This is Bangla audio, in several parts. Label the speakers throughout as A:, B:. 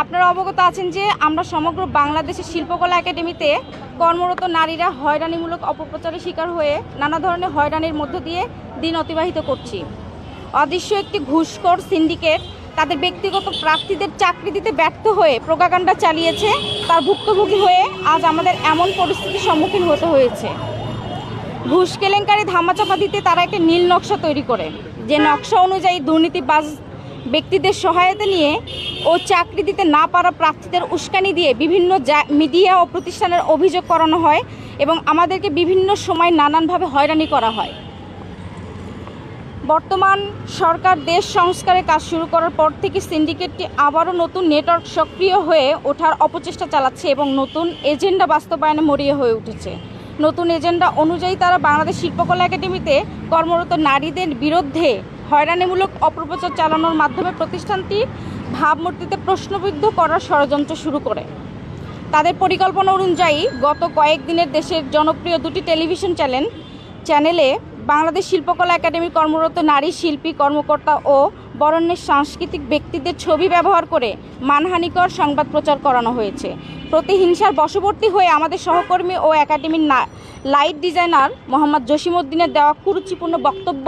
A: আপনারা অবগত আছেন যে আমরা সমগ্র বাংলাদেশের শিল্পকলা একাডেমিতে কর্মরত নারীরা হয়রানিমূলক অপপ্রচারের শিকার হয়ে নানা ধরনের হয়রানির মধ্য দিয়ে দিন অতিবাহিত করছি। অদৃশ্য একটি ঘুষখোর সিন্ডিকেট তাদের ব্যক্তিগত প্রার্থীদের চাকরি দিতে ব্যর্থ হয়ে প্রোপাগান্ডা চালিয়েছে, তার ভুক্তভোগী হয়ে আজ আমাদের এমন পরিস্থিতির সম্মুখীন হতে হয়েছে। ঘুষ কেলেঙ্কারি ধামাচাপা দিতে তারা একটি নীল নকশা তৈরি করে। যে নকশা অনুযায়ী দুর্নীতিবাজ ব্যক্তিদের সহায়তা নিয়ে ও চাকরি দিতে না পারা প্রার্থীদের উস্কানি দিয়ে বিভিন্ন মিডিয়া ও প্রতিষ্ঠানের অভিযোগ করানো হয় এবং আমাদেরকে বিভিন্ন সময় নানানভাবে হয়রানি করা হয়। বর্তমান সরকার দেশ সংস্কারের কাজ শুরু করার পর থেকে সিন্ডিকেটটি আবারও নতুন নেটওয়ার্ক সক্রিয় হয়ে ওঠার অপচেষ্টা চালাচ্ছে এবং নতুন এজেন্ডা বাস্তবায়নে মরিয়ে হয়ে উঠেছে। নতুন এজেন্ডা অনুযায়ী তারা বাংলাদেশ শিল্পকলা একাডেমিতে কর্মরত নারীদের বিরুদ্ধে হয়রানিমূলক অপপ্রচার চালানোর মাধ্যমে প্রতিষ্ঠানটি ভাবমূর্তিতে প্রশ্নবিদ্ধ করার ষড়যন্ত্র শুরু করে। তাদের পরিকল্পনা অনুযায়ী গত কয়েকদিনের দেশের জনপ্রিয় দুটি টেলিভিশন চ্যানেল, চ্যানেলে বাংলাদেশ শিল্পকলা একাডেমি কর্মরত নারী শিল্পী, কর্মকর্তা ও বরণ্যের সাংস্কৃতিক ব্যক্তিদের ছবি ব্যবহার করে মানহানিকর সংবাদ প্রচার করানো হয়েছে। প্রতিহিংসার বশবর্তী হয়ে আমাদের সহকর্মী ও একাডেমির লাইট ডিজাইনার মোহাম্মদ জসিমউদ্দিনের দেওয়া কুরুচিপূর্ণ বক্তব্য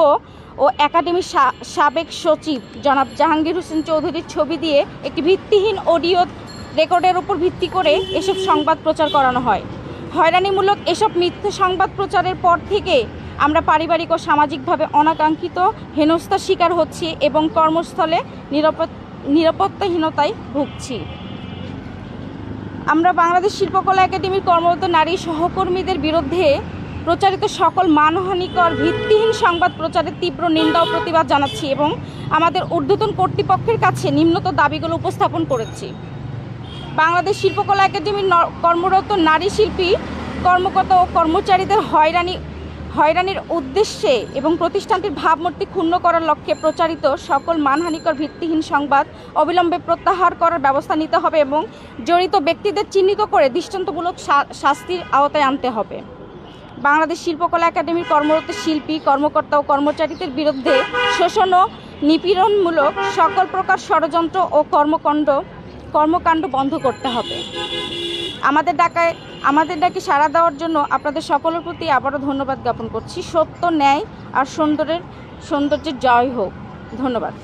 A: ও একাডেমির সাবেক সচিব জনাব জাহাঙ্গীর হোসেন চৌধুরীর ছবি দিয়ে একটি ভিত্তিহীন অডিও রেকর্ডের উপর ভিত্তি করে এসব সংবাদ প্রচার করানো হয়। হয়রানিমূলক এসব মিথ্যে সংবাদ প্রচারের পর থেকে আমরা পারিবারিক ও সামাজিকভাবে অনাকাঙ্ক্ষিত হেনস্থার শিকার হচ্ছি এবং কর্মস্থলে নিরাপদ, নিরাপত্তাহীনতায় ভুগছি। আমরা বাংলাদেশ শিল্পকলা একাডেমির কর্মরত নারী সহকর্মীদের বিরুদ্ধে প্রচারিত সকল মানহানিকর, ভিত্তিহীন সংবাদ প্রচারের তীব্র নিন্দা ও প্রতিবাদ জানাচ্ছি এবং আমাদের ঊর্ধ্বতন কর্তৃপক্ষের কাছে নিম্নত দাবিগুলো উপস্থাপন করেছি। বাংলাদেশ শিল্পকলা একাডেমির কর্মরত নারী শিল্পী, কর্মকর্তা ও কর্মচারীদের হয়রানি হয়রানির উদ্দেশ্যে এবং প্রতিষ্ঠানটির ভাবমূর্তি ক্ষুণ্ণ করার লক্ষ্যে প্রচারিত সকল মানহানিকর ভিত্তিহীন সংবাদ অবিলম্বে প্রত্যাহার করার ব্যবস্থা নিতে হবে এবং জড়িত ব্যক্তিদের চিহ্নিত করে দৃষ্টান্তমূলক শাস্তির আওতায় আনতে হবে। বাংলাদেশ শিল্পকলা একাডেমির কর্মরত শিল্পী, কর্মকর্তা ও কর্মচারীদের বিরুদ্ধে শোষণ ও নিপীড়নমূলক সকল প্রকার ষড়যন্ত্র ও কর্মকাণ্ড কর্মকাণ্ড বন্ধ করতে হবে। আমাদের ডাকায়, আমাদের ডাকে সাড়া দেওয়ার জন্য আপনাদের সকলের প্রতি আবারও ধন্যবাদ জ্ঞাপন করছি। সত্য, ন্যায় আর সুন্দরের সৌন্দর্যের জয় হোক। ধন্যবাদ।